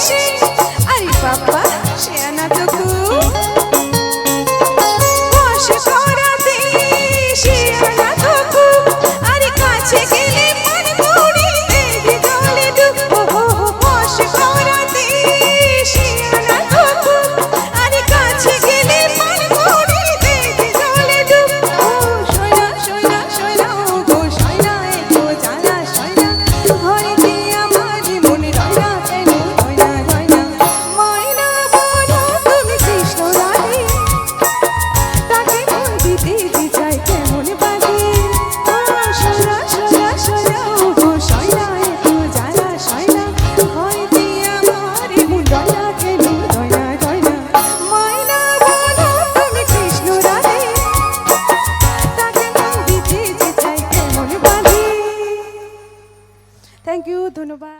আসে আরে বাবা। থ্যাংক ইউ ধন্যবাদ।